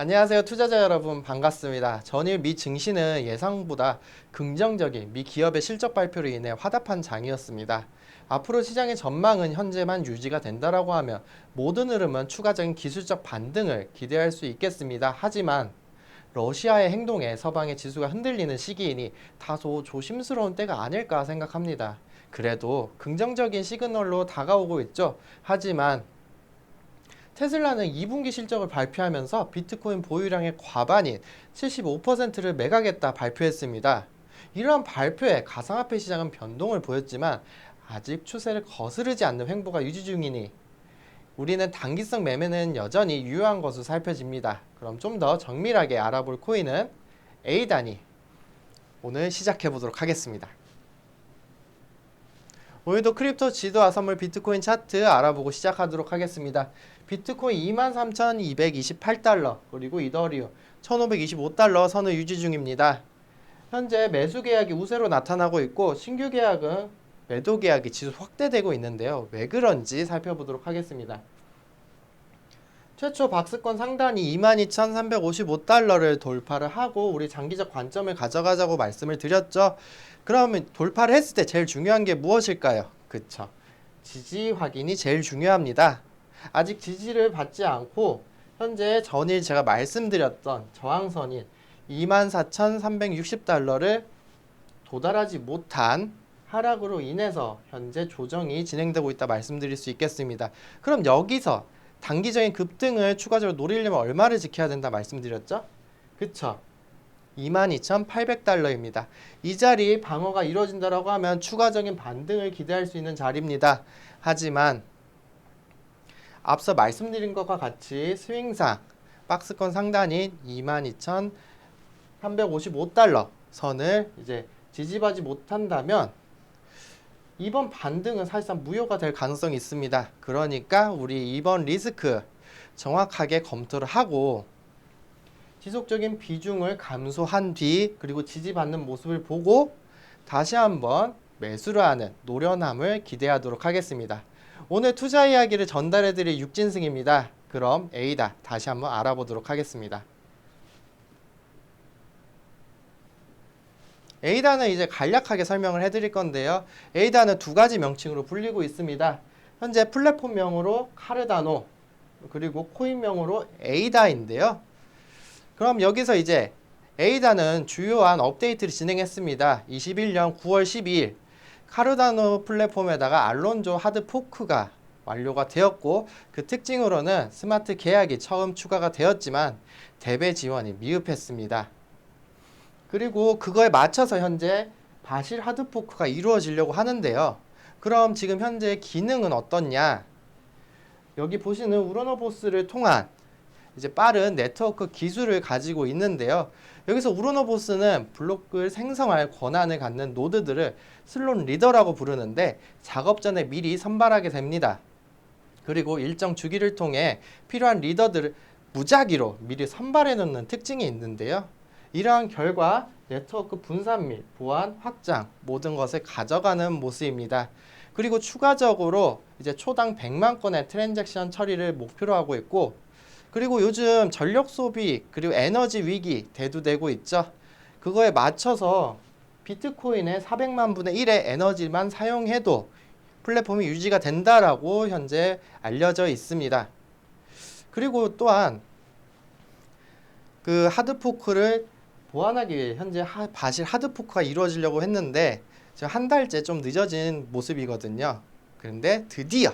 안녕하세요 투자자 여러분 반갑습니다. 전일 미 증시는 예상보다 긍정적인 미 기업의 실적 발표로 인해 화답한 장이었습니다. 앞으로 시장의 전망은 현재만 유지가 된다라고 하면 모든 흐름은 추가적인 기술적 반등을 기대할 수 있겠습니다. 하지만 러시아의 행동에 서방의 지수가 흔들리는 시기이니 다소 조심스러운 때가 아닐까 생각합니다. 그래도 긍정적인 시그널로 다가오고 있죠. 하지만 테슬라는 2분기 실적을 발표하면서 비트코인 보유량의 과반인 75%를 매각했다 발표했습니다. 이러한 발표에 가상화폐 시장은 변동을 보였지만 아직 추세를 거스르지 않는 횡보가 유지 중이니 우리는 단기성 매매는 여전히 유효한 것으로 살펴집니다. 그럼 좀 더 정밀하게 알아볼 코인은 A단위 오늘 시작해 보도록 하겠습니다. 오늘도 크립토 지도와 선물 비트코인 차트 알아보고 시작하도록 하겠습니다. 비트코인 23,228달러 그리고 이더리움 1,525달러 선을 유지 중입니다. 현재 매수 계약이 우세로 나타나고 있고 신규 계약은 매도 계약이 지속 확대되고 있는데요. 왜 그런지 살펴보도록 하겠습니다. 최초 박스권 상단이 22,355달러를 돌파를 하고 우리 장기적 관점을 가져가자고 말씀을 드렸죠. 그러면 돌파를 했을 때 제일 중요한 게 무엇일까요? 그쵸. 지지 확인이 제일 중요합니다. 아직 지지를 받지 않고 현재 전일 제가 말씀드렸던 저항선인 24,360달러를 도달하지 못한 하락으로 인해서 현재 조정이 진행되고 있다 말씀드릴 수 있겠습니다. 그럼 여기서 단기적인 급등을 추가적으로 노리려면 얼마를 지켜야 된다 말씀드렸죠? 그쵸? 22,800달러입니다. 이 자리 방어가 이루어진다라고 하면 추가적인 반등을 기대할 수 있는 자리입니다. 하지만 앞서 말씀드린 것과 같이 스윙상 박스권 상단인 22,355달러 선을 이제 지지하지 못한다면 이번 반등은 사실상 무효가 될 가능성이 있습니다. 그러니까 우리 이번 리스크 정확하게 검토를 하고 지속적인 비중을 감소한 뒤 그리고 지지받는 모습을 보고 다시 한번 매수를 하는 노련함을 기대하도록 하겠습니다. 오늘 투자 이야기를 전달해 드릴 육진승입니다. 그럼 A다 다시 한번 알아보도록 하겠습니다. A단은 이제 간략하게 설명을 해드릴 건데요. A단은 두 가지 명칭으로 불리고 있습니다. 현재 플랫폼명으로 카르다노 그리고 코인명으로 A다인데요. 그럼 여기서 이제 A단은 주요한 업데이트를 진행했습니다. 21년 9월 12일 카르다노 플랫폼에다가 알론조 하드 포크가 완료가 되었고 그 특징으로는 스마트 계약이 처음 추가가 되었지만 대배 지원이 미흡했습니다. 그리고 그거에 맞춰서 현재 바실 하드포크가 이루어지려고 하는데요. 그럼 지금 현재 기능은 어떻냐? 여기 보시는 우러너보스를 통한 이제 빠른 네트워크 기술을 가지고 있는데요. 여기서 우러너보스는 블록을 생성할 권한을 갖는 노드들을 슬롯 리더라고 부르는데 작업 전에 미리 선발하게 됩니다. 그리고 일정 주기를 통해 필요한 리더들을 무작위로 미리 선발해 놓는 특징이 있는데요. 이러한 결과 네트워크 분산 및 보안 확장 모든 것을 가져가는 모습입니다. 그리고 추가적으로 이제 초당 100만 건의 트랜잭션 처리를 목표로 하고 있고 그리고 요즘 전력 소비 그리고 에너지 위기 대두되고 있죠. 그거에 맞춰서 비트코인의 400만 분의 1의 에너지만 사용해도 플랫폼이 유지가 된다라고 현재 알려져 있습니다. 그리고 또한 그 하드포크를 보완하기 위해 현재 하, 바실 하드포크가 이루어지려고 했는데 지금 한 달째 좀 늦어진 모습이거든요. 그런데 드디어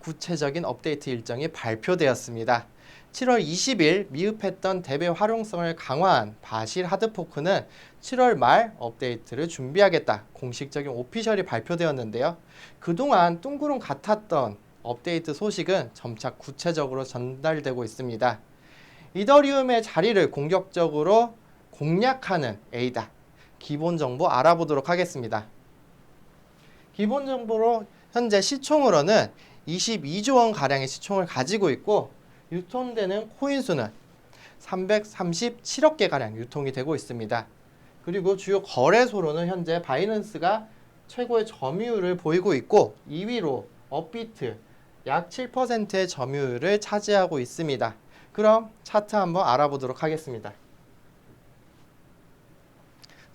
구체적인 업데이트 일정이 발표되었습니다. 7월 20일 미흡했던 대배 활용성을 강화한 바실 하드포크는 7월 말 업데이트를 준비하겠다. 공식적인 오피셜이 발표되었는데요. 그동안 뚱구름 같았던 업데이트 소식은 점차 구체적으로 전달되고 있습니다. 이더리움의 자리를 공격적으로 공략하는 A다. 기본 정보 알아보도록 하겠습니다. 기본 정보로 현재 시총으로는 22조 원 가량의 시총을 가지고 있고 유통되는 코인 수는 337억 개 가량 유통이 되고 있습니다. 그리고 주요 거래소로는 현재 바이낸스가 최고의 점유율을 보이고 있고 2위로 업비트 약 7%의 점유율을 차지하고 있습니다. 그럼 차트 한번 알아보도록 하겠습니다.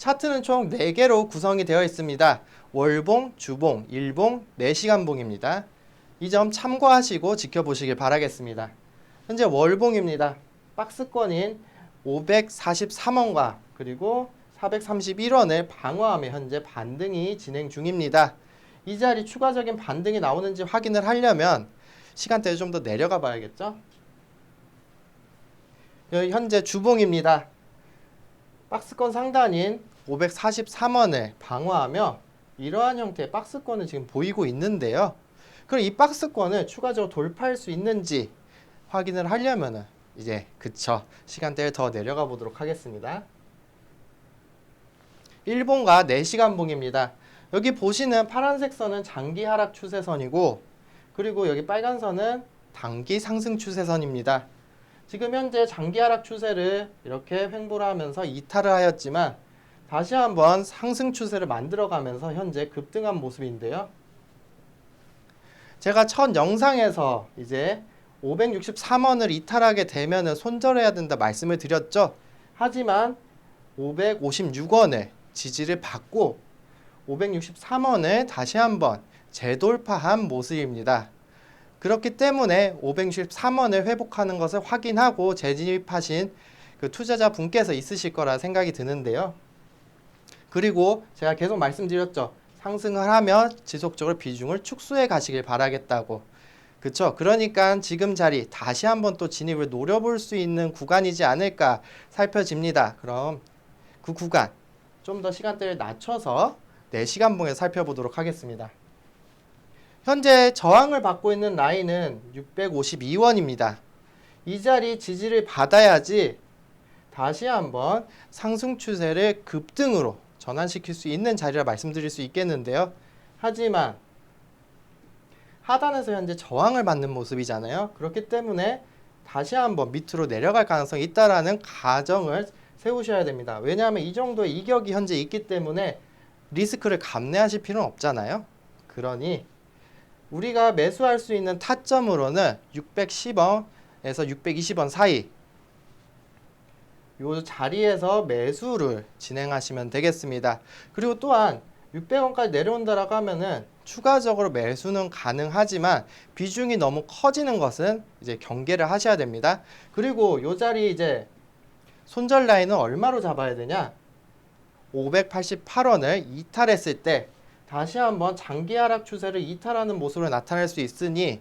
차트는 총 4개로 구성이 되어 있습니다. 월봉, 주봉, 일봉, 4시간봉입니다. 이 점 참고하시고 지켜보시길 바라겠습니다. 현재 월봉입니다. 박스권인 543원과 그리고 431원을 방어하며 현재 반등이 진행 중입니다. 이 자리 추가적인 반등이 나오는지 확인을 하려면 시간대를 좀더 내려가 봐야겠죠? 현재 주봉입니다. 박스권 상단인 543원을 방어하며 이러한 형태의 박스권을 지금 보이고 있는데요. 그럼 이 박스권을 추가적으로 돌파할 수 있는지 확인을 하려면은 이제 그쵸 시간대를 더 내려가 보도록 하겠습니다. 일본과 4시간 봉입니다. 여기 보시는 파란색 선은 장기 하락 추세선이고 그리고 여기 빨간 선은 단기 상승 추세선입니다. 지금 현재 장기 하락 추세를 이렇게 횡보를 하면서 이탈을 하였지만 다시 한번 상승 추세를 만들어가면서 현재 급등한 모습인데요. 제가 첫 영상에서 이제 563원을 이탈하게 되면은 손절해야 된다 말씀을 드렸죠. 하지만 556원을 지지를 받고 563원을 다시 한번 재돌파한 모습입니다. 그렇기 때문에 563원을 회복하는 것을 확인하고 재진입하신 그 투자자 분께서 있으실 거라 생각이 드는데요. 그리고 제가 계속 말씀드렸죠. 상승을 하면 지속적으로 비중을 축소해 가시길 바라겠다고. 그쵸? 그러니까 지금 자리 다시 한번 또 진입을 노려볼 수 있는 구간이지 않을까 살펴집니다. 그럼 그 구간 좀 더 시간대를 낮춰서 4시간 봉에 살펴보도록 하겠습니다. 현재 저항을 받고 있는 라인은 652원입니다. 이 자리 지지를 받아야지 다시 한번 상승 추세를 급등으로 전환시킬 수 있는 자리라 말씀드릴 수 있겠는데요. 하지만 하단에서 현재 저항을 받는 모습이잖아요. 그렇기 때문에 다시 한번 밑으로 내려갈 가능성이 있다라는 가정을 세우셔야 됩니다. 왜냐하면 이 정도의 이격이 현재 있기 때문에 리스크를 감내하실 필요는 없잖아요. 그러니 우리가 매수할 수 있는 타점으로는 610원에서 620원 사이 요 자리에서 매수를 진행하시면 되겠습니다. 그리고 또한 600원까지 내려온다라고 하면은 추가적으로 매수는 가능하지만 비중이 너무 커지는 것은 이제 경계를 하셔야 됩니다. 그리고 요 자리 이제 손절 라인은 얼마로 잡아야 되냐? 588원을 이탈했을 때 다시 한번 장기 하락 추세를 이탈하는 모습으로 나타날 수 있으니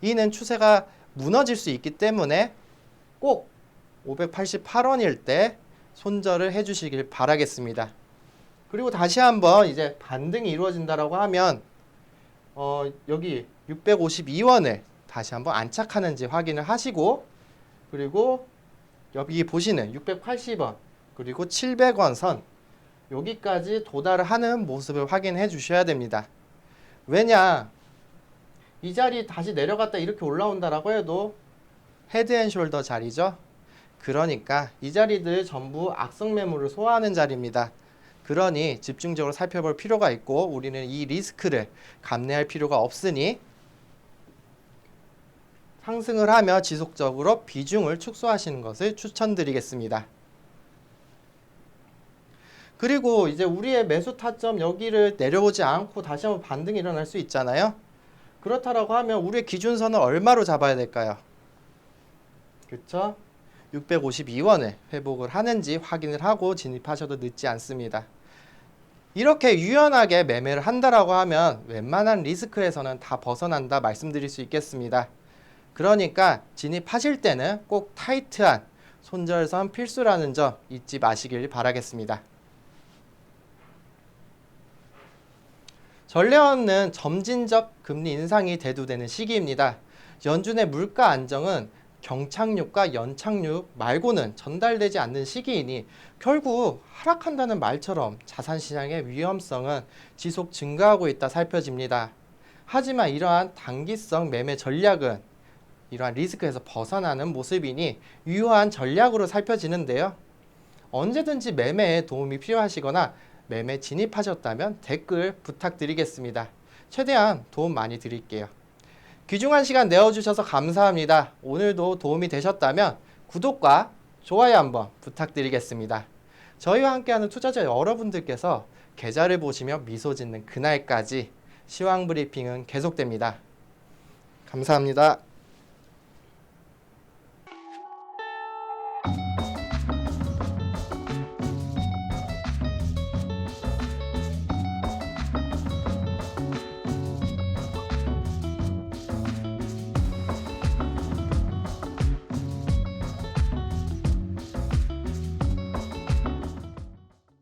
이는 추세가 무너질 수 있기 때문에 꼭 588원일 때 손절을 해주시길 바라겠습니다. 그리고 다시 한번 이제 반등이 이루어진다라고 하면 어, 여기 652원을 다시 한번 안착하는지 확인을 하시고 그리고 여기 보시는 680원 그리고 700원 선 여기까지 도달을 하는 모습을 확인해 주셔야 됩니다. 왜냐 이 자리 다시 내려갔다 이렇게 올라온다라고 해도 헤드앤숄더 자리죠. 그러니까 이 자리들 전부 악성 매물을 소화하는 자리입니다. 그러니 집중적으로 살펴볼 필요가 있고 우리는 이 리스크를 감내할 필요가 없으니 상승을 하며 지속적으로 비중을 축소하시는 것을 추천드리겠습니다. 그리고 이제 우리의 매수 타점 여기를 내려오지 않고 다시 한번 반등이 일어날 수 있잖아요. 그렇다라고 하면 우리의 기준선을 얼마로 잡아야 될까요? 그쵸? 652원을 회복을 하는지 확인을 하고 진입하셔도 늦지 않습니다. 이렇게 유연하게 매매를 한다라고 하면 웬만한 리스크에서는 다 벗어난다 말씀드릴 수 있겠습니다. 그러니까 진입하실 때는 꼭 타이트한 손절선 필수라는 점 잊지 마시길 바라겠습니다. 전례원은 점진적 금리 인상이 대두되는 시기입니다. 연준의 물가 안정은 경착륙과 연착륙 말고는 전달되지 않는 시기이니 결국 하락한다는 말처럼 자산시장의 위험성은 지속 증가하고 있다 살펴집니다. 하지만 이러한 단기성 매매 전략은 이러한 리스크에서 벗어나는 모습이니 유효한 전략으로 살펴지는데요. 언제든지 매매에 도움이 필요하시거나 매매 진입하셨다면 댓글 부탁드리겠습니다. 최대한 도움 많이 드릴게요. 귀중한 시간 내어주셔서 감사합니다. 오늘도 도움이 되셨다면 구독과 좋아요 한번 부탁드리겠습니다. 저희와 함께하는 투자자 여러분들께서 계좌를 보시며 미소 짓는 그날까지 시황 브리핑은 계속됩니다. 감사합니다.